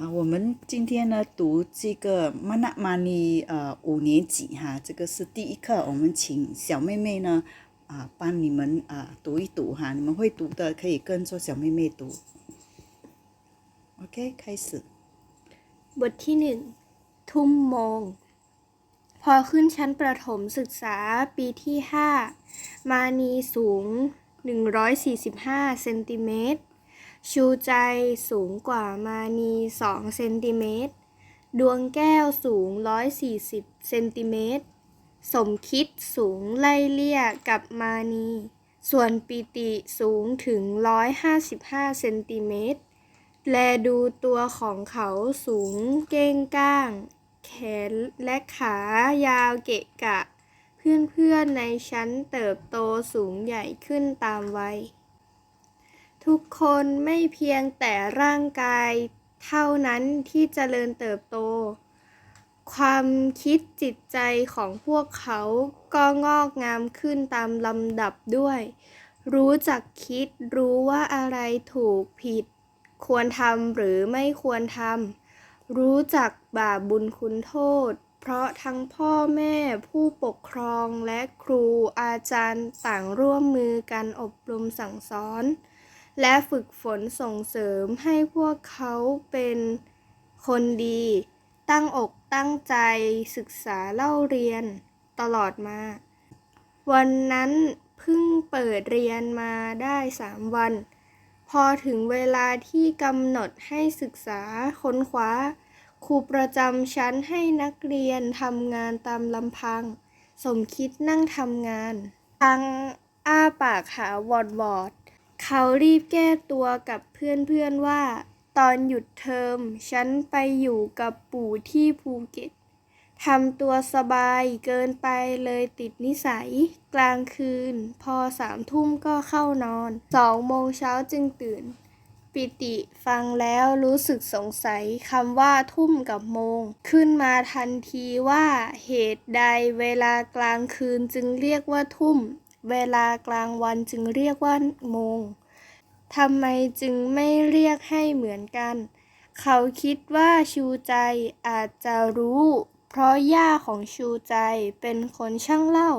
好，我们今天呢读这个曼纳玛尼呃五年级哈，这个是第一课，我们请小妹妹呢啊帮你们啊读一读哈，你们会读的可以跟着小妹妹读。OK，开始。 บทที่หนึ่งทุ่มโมง พอขึ้นชั้นประถมศึกษาปีที่ 5 มานีสูง 145 เซนติเมตร ชูใจสูงกว่ามานี2เซนติเมตร ดวงแก้วสูง 140เซนติเมตร สมคิดสูงไล่เลี่ยกับมานี ส่วนปิติสูงถึง 155เซนติเมตร แลดูตัวของเขาสูงเก้งก้าง แขนและขายาวเกะกะ เพื่อนๆในชั้นเติบโตสูงใหญ่ขึ้นตามวัย ทุกคนไม่เพียงแต่ร่างกายเท่านั้นที่เจริญเติบโต ความคิดจิตใจของพวกเขาก็งอกงามขึ้นตามลำดับด้วย รู้จักคิดรู้ว่าอะไรถูกผิด ควรทำหรือไม่ควรทำรู้จักบาปบุญคุณโทษ เพราะทั้งพ่อแม่ผู้ปกครองและครูอาจารย์ต่างร่วมมือกันอบรมสั่งสอน และฝึกฝนส่งเสริมให้พวกเขาเป็นคนดี ตั้งอกตั้งใจศึกษาเล่าเรียนตลอดมา วันนั้นเพิ่งเปิดเรียนมาได้สามวัน พอถึงเวลาที่กำหนดให้ศึกษาค้นคว้า ครูประจำชั้นให้นักเรียนทำงานตามลำพัง สมคิดนั่งทำงานทั้งอ้าปากหาวอดวอด เขารีบแก้ตัวกับเพื่อนๆว่า ตอนหยุดเทอม ฉันไปอยู่กับปู่ที่ภูเก็ตทำตัวสบายเกินไปเลยติดนิสัย กลางคืน พอสามทุ่มก็เข้านอนสองโมงเช้าจึงตื่น ปิติฟังแล้วรู้สึกสงสัยคำว่าทุ่มกับโมง ขึ้นมาทันทีว่าเหตุใดเวลากลางคืนจึงเรียกว่าทุ่ม เวลากลางวันจึงเรียกว่าโมง ทำไมจึงไม่เรียกให้เหมือนกัน เขาคิดว่าชูใจอาจจะรู้ เพราะย่าของชูใจเป็นคนช่างเล่า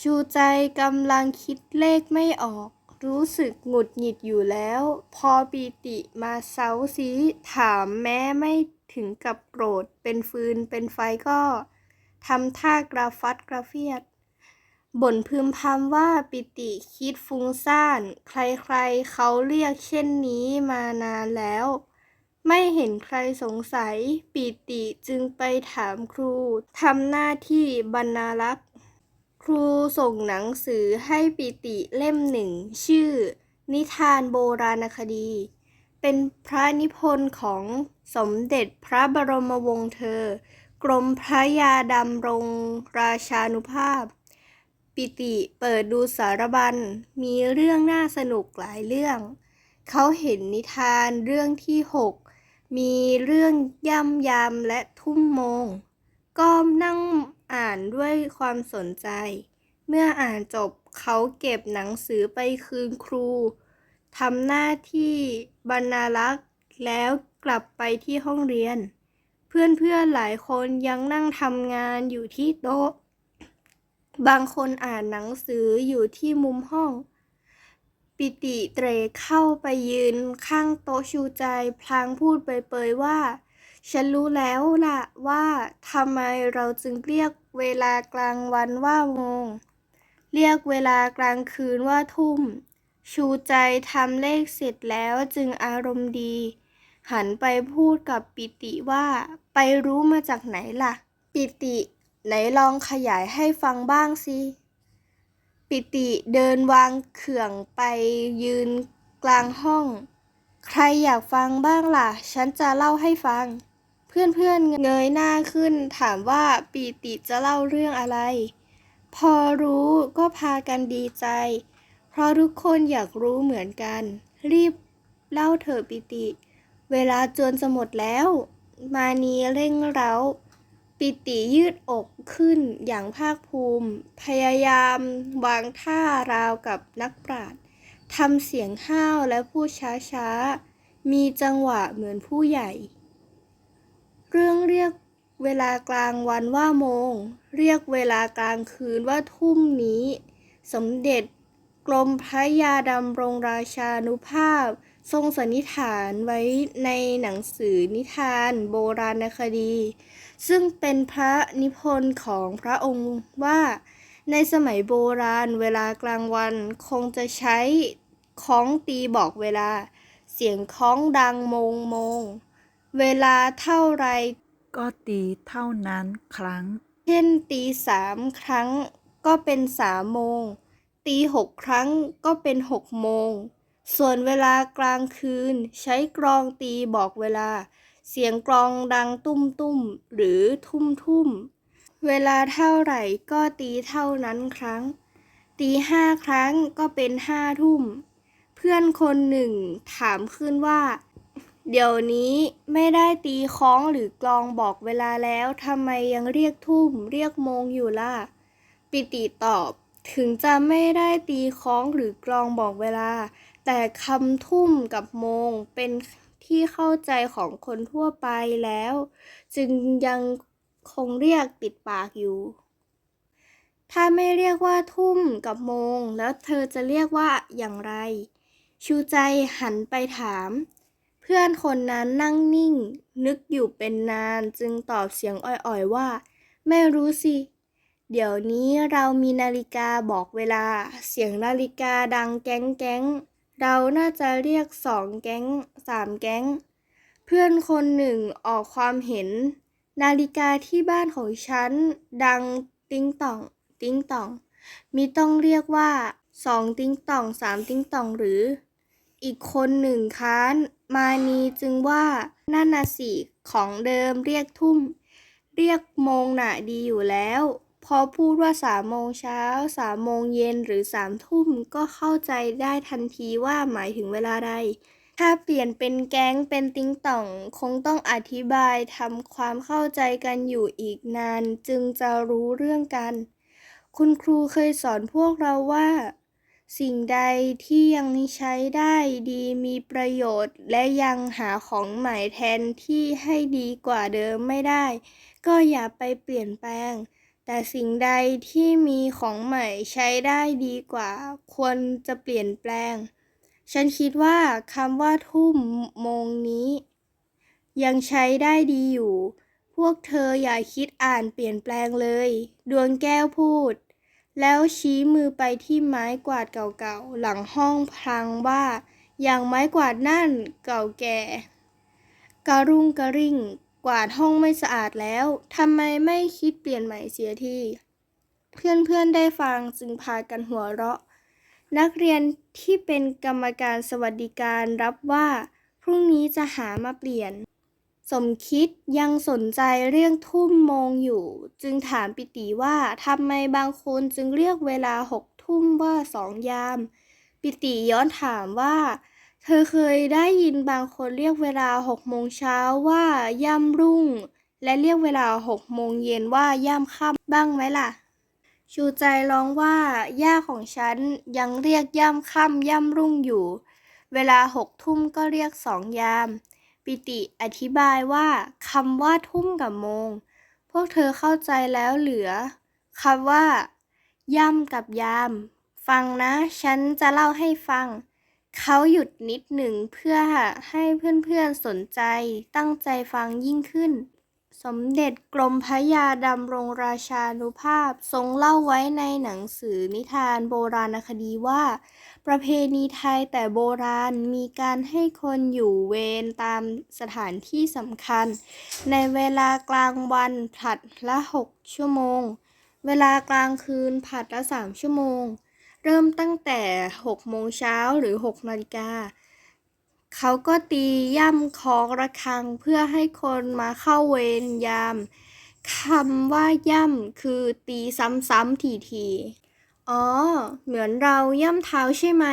ชูใจกำลังคิดเลขไม่ออก รู้สึกหงุดหงิดอยู่แล้ว พอปีติมาเซาซีถามแม้ไม่ถึงกับโกรธเป็นฟืนเป็นไฟก็ทำท่ากระฟัดกระเฟียด บ่นพึมพำว่าปิติคิดฟุ้งซ่าน ใครๆเขาเรียกเช่นนี้มานานแล้ว ไม่เห็นใครสงสัย ปิติจึงไปถามครูทำหน้าที่บรรณารักษ์ ครูส่งหนังสือให้ปิติเล่มหนึ่ง ชื่อ นิทานโบราณคดี เป็นพระนิพนธ์ของสมเด็จพระบรมวงศ์เธอ กรมพระยาดำรงราชานุภาพ ปิติเปิดดูสารบัญ มีเรื่องน่าสนุกหลายเรื่อง เขาเห็นนิทานเรื่องที่หก มีเรื่องย่ำยำและทุ่มโมง ก็นั่งอ่านด้วยความสนใจ เมื่ออ่านจบเขาเก็บหนังสือไปคืนครู ทำหน้าที่บรรณารักษ์แล้วกลับไปที่ห้องเรียน เพื่อนๆหลายคนยังนั่งทำงานอยู่ที่โต๊ะ บางคนอ่านหนังสืออยู่ที่มุมห้อง ปิติเตรเข้าไปยืนข้างโต๊ะชูใจ พลางพูดเปยๆว่า ฉันรู้แล้วล่ะว่าทำไมเราจึงเรียกเวลากลางวันว่าโมง เรียกเวลากลางคืนว่าทุ่ม ชูใจทำเลขเสร็จแล้วจึงอารมณ์ดี หันไปพูดกับปิติว่า ไปรู้มาจากไหนล่ะ ปิติ ไหนลองขยายให้ฟังบ้างสิ ปิติเดินวางเขื่องไปยืนกลางห้อง ใครอยากฟังบ้างล่ะ ฉันจะเล่าให้ฟัง เพื่อนๆเงยหน้าขึ้น ถามว่าปีติจะเล่าเรื่องอะไร พอรู้ก็พากันดีใจ เพราะทุกคนอยากรู้เหมือนกัน รีบเล่าเถอะปิติ เวลาจวนจะหมดแล้ว มานีเร่งเร้า ปิติยืดอกขึ้นอย่างภาคภูมิ พยายามวางท่าราวกับนักปราชญ์ทำเสียงห้าวและพูดช้าๆ มีจังหวะเหมือนผู้ใหญ่ เรื่องเรียกเวลากลางวันว่าโมง เรียกเวลากลางคืนว่าทุ่มนี้ สมเด็จกรมพระยาดำรงราชานุภาพ ทรงสันนิษฐานไว้ในหนังสือนิทานโบราณคดี ซึ่งเป็นพระนิพนธ์ของพระองค์ว่า ในสมัยโบราณเวลากลางวันคงจะใช้ค้องตีบอกเวลา เสียงค้องดังมงมง เวลาเท่าไรก็ตีเท่านั้นครั้ง เช่นตีสามครั้งก็เป็นสามโมง ตีหกครั้งก็เป็นหกโมง ส่วนเวลากลางคืนใช้กรองตีบอกเวลา เสียงกรองดังตุ้มตุ้มหรือทุ่มทุ่ม เวลาเท่าไหร่ก็ตีเท่านั้นครั้ง ตีห้าครั้งก็เป็นห้าทุ่ม เพื่อนคนหนึ่งถามขึ้นว่า เดี๋ยวนี้ไม่ได้ตีค้องหรือกลองบอกเวลาแล้วทำไมยังเรียกทุ่ม เรียกโมงอยู่ล่ะ ปิติตอบ ถึงจะไม่ได้ตีค้องหรือกลองบอกเวลา แต่คำทุ่มกับโมงเป็น ที่เข้าใจของคนทั่วไปแล้ว จึงยังคงเรียกติดปากอยู่ ถ้าไม่เรียกว่าทุ่มกับโมง แล้วเธอจะเรียกว่าอย่างไร ชูใจหันไปถาม เพื่อนคนนั้นนั่งนิ่ง นึกอยู่เป็นนานจึงตอบเสียงอ่อยๆว่า ไม่รู้สิเดี๋ยวนี้เรามีนาฬิกาบอกเวลา เสียงนาฬิกาดังแก๊งแก๊ง เราน่าจะเรียกสองแก๊งสามแก๊ง เพื่อนคนหนึ่งออกความเห็น นาฬิกาที่บ้านของฉัน ดังติ้งต่อง ติ้งต่องมีต้องเรียกว่าสองติ้งต่องสามติ้งต่องหรือ อีกคนหนึ่งค้าน มานีจึงว่านั่นน่ะสิของเดิมเรียกทุ่ม เรียกโมงหน่ะดีอยู่แล้ว พอพูดว่าสามโมงเช้าสามโมงเย็นหรือสามทุ่มก็เข้าใจได้ทันทีว่าหมายถึงเวลาใด ถ้าเปลี่ยนเป็นแก๊งเป็นติ้งต่อง คงต้องอธิบายทำความเข้าใจกันอยู่อีกนาน จึงจะรู้เรื่องกัน คุณครูเคยสอนพวกเราว่า สิ่งใดที่ยังใช้ได้ดีมีประโยชน์ และยังหาของใหม่แทนที่ให้ดีกว่าเดิมไม่ได้ ก็อย่าไปเปลี่ยนแปลง แต่สิ่งใดที่มีของใหม่ใช้ได้ดีกว่า ควรจะเปลี่ยนแปลง ฉันคิดว่าคำว่าทุ่มมงนี้ ยังใช้ได้ดีอยู่ พวกเธออย่าคิดอ่านเปลี่ยนแปลงเลย ดวงแก้วพูด แล้วชี้มือไปที่ไม้กวาดเก่าๆ หลังห้องพลางว่า อย่างไม้กวาดนั่นเก่าแก่การุงกระริ่ง กวาดห้องไม่สะอาดแล้วทำไมไม่คิดเปลี่ยนใหม่เสียทีเพื่อนๆได้ฟังจึงพากันหัวเราะ นักเรียนที่เป็นกรรมการสวัสดิการรับว่า พรุ่งนี้จะหามาเปลี่ยน สมคิดยังสนใจเรื่องทุ่มมงอยู่ จึงถามปิติว่าทำไมบางคนจึงเรียกเวลาหกทุ่มว่าสองยาม ปิติย้อนถามว่า เธอเคยได้ยินบางคนเรียกเวลาหกโมงเช้าว่าย่ำรุ่ง และเรียกเวลาหกโมงเย็นว่าย่ำค่ำบ้างไหมล่ะ ชูใจร้องว่า ย่าของฉันยังเรียกย่ำค่ำย่ำรุ่งอยู่ เวลาหกทุ่มก็เรียกสองยาม ปิติอธิบายว่าคำว่าทุ่มกับโมง พวกเธอเข้าใจแล้วเหลือคำว่า ย่ำกับยาม ฟังนะ ฉันจะเล่าให้ฟัง เขาหยุดนิดหนึ่งเพื่อให้เพื่อนๆสนใจตั้งใจฟังยิ่งขึ้น สมเด็จกรมพระยาดำรงราชานุภาพทรงเล่าไว้ในหนังสือนิทานโบราณคดีว่า ประเพณีไทยแต่โบราณมีการให้คนอยู่เวรตามสถานที่สำคัญ ในเวลากลางวันผลัดละหกชั่วโมง เวลากลางคืนผลัดละสามชั่วโมง เริ่มตั้งแต่หกโมงเช้าหรือหกนาฬิกา เขาก็ตีย่ำคองระฆังเพื่อให้คนมาเข้าเวรยามคำว่าย่ำคือตีซ้ำๆทีๆอ๋อ เหมือนเราย่ำเท้าใช่ไหม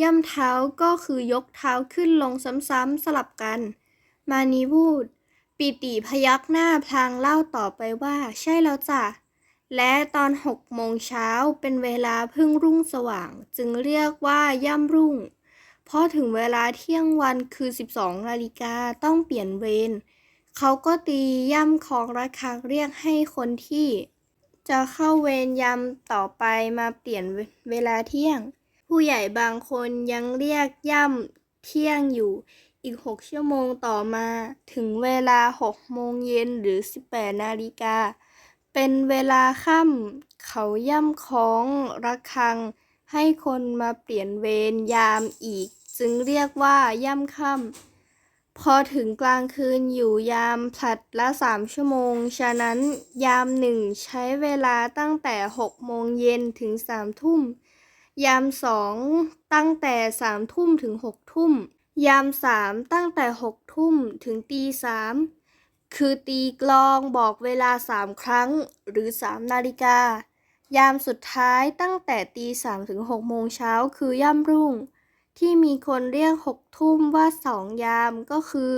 ย่ำเท้าก็คือยกเท้าขึ้นลงซ้ำๆสลับกัน มานีพูด ปิติพยักหน้าพลางเล่าต่อไปว่า ใช่แล้วจ้ะ และตอนหกโมงเช้าเป็นเวลาเพิ่งรุ่งสว่าง จึงเรียกว่าย่ำรุ่งพอถึงเวลาเที่ยงวันคือ 12นาฬิกาต้องเปลี่ยนเวรเขาก็ตีย่ำของระฆังเรียกให้คนที่จะเข้าเวรยามต่อไปมาเปลี่ยนเวลาเที่ยง ผู้ใหญ่บางคนยังเรียกย่ำเที่ยงอยู่อีกหกชั่วโมงต่อมา ถึงเวลาหกโมงเย็นหรือ 18 นาฬิกา เป็นเวลาค่ำเขาย่ำของระฆัง ให้คนมาเปลี่ยนเวรยามอีก จึงเรียกว่าย่ำค่ำพอถึงกลางคืนอยู่ยามผลัดละสามชั่วโมง ฉะนั้นยามหนึ่งใช้เวลาตั้งแต่หกโมงเย็นถึงสามทุ่ม ยามสองตั้งแต่สามทุ่มถึงหกทุ่ม ยามสามตั้งแต่หกทุ่มถึงตีสาม คือตีกลองบอกเวลาสามครั้งหรือสามนาฬิกา ยามสุดท้ายตั้งแต่ตีสามถึงหกโมงเช้าคือย่ำรุ่ง ที่มีคนเรียกหกทุ่มว่าสองยามก็คือ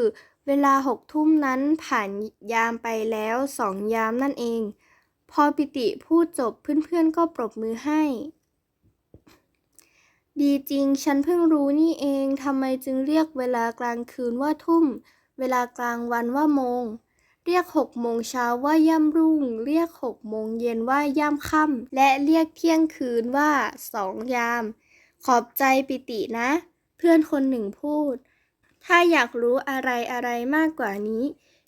เวลาหกทุ่มนั้นผ่านยามไปแล้วสองยามนั่นเอง พอปิติพูดจบเพื่อนๆก็ปรบมือให้ ดีจริงฉันเพิ่งรู้นี่เองทำไมจึงเรียกเวลากลางคืนว่าทุ่ม เวลากลางวันว่าโมง เรียกหกโมงเช้าว่าย่ำรุ่ง เรียกหกโมงเย็นว่าย่ำค่ำและเรียกเที่ยงคืนว่าสองยาม ขอบใจปิตินะ เพื่อนคนหนึ่งพูด ถ้าอยากรู้อะไรอะไรมากกว่านี้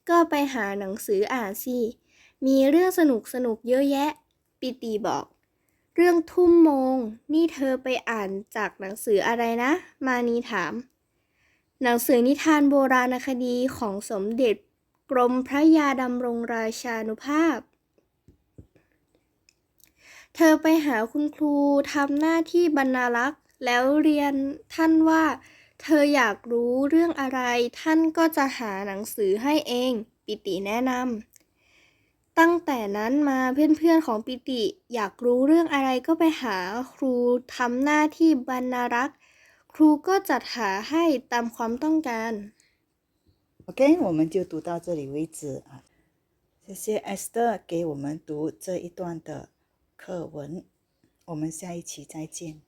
ก็ไปหาหนังสืออ่านสิ มีเรื่องสนุกสนุกเยอะแยะ ปิติบอกเรื่องทุ่มโมง นี่เธอไปอ่านจากหนังสืออะไรนะ มานีถาม หนังสือนิทานโบราณคดีของสมเด็จกรมพระยาดำรงราชานุภาพ เธอไปหาคุณครูทำหน้าที่บรรณารักษ์ แล้วเรียนท่านว่า เธออยากรู้เรื่องอะไร ท่านก็จะหาหนังสือให้เอง ปิติแนะนำตั้งแต่นั้นมาเพื่อนๆของปิติ อยากรู้เรื่องอะไรก็ไปหาครูทำหน้าที่บรรณารักษ์ ครูก็จัดหาให้ตามความต้องการ OK，我们就读到这里为止啊。谢谢 Esther 给我们读这一段的课文，我们下一期再见。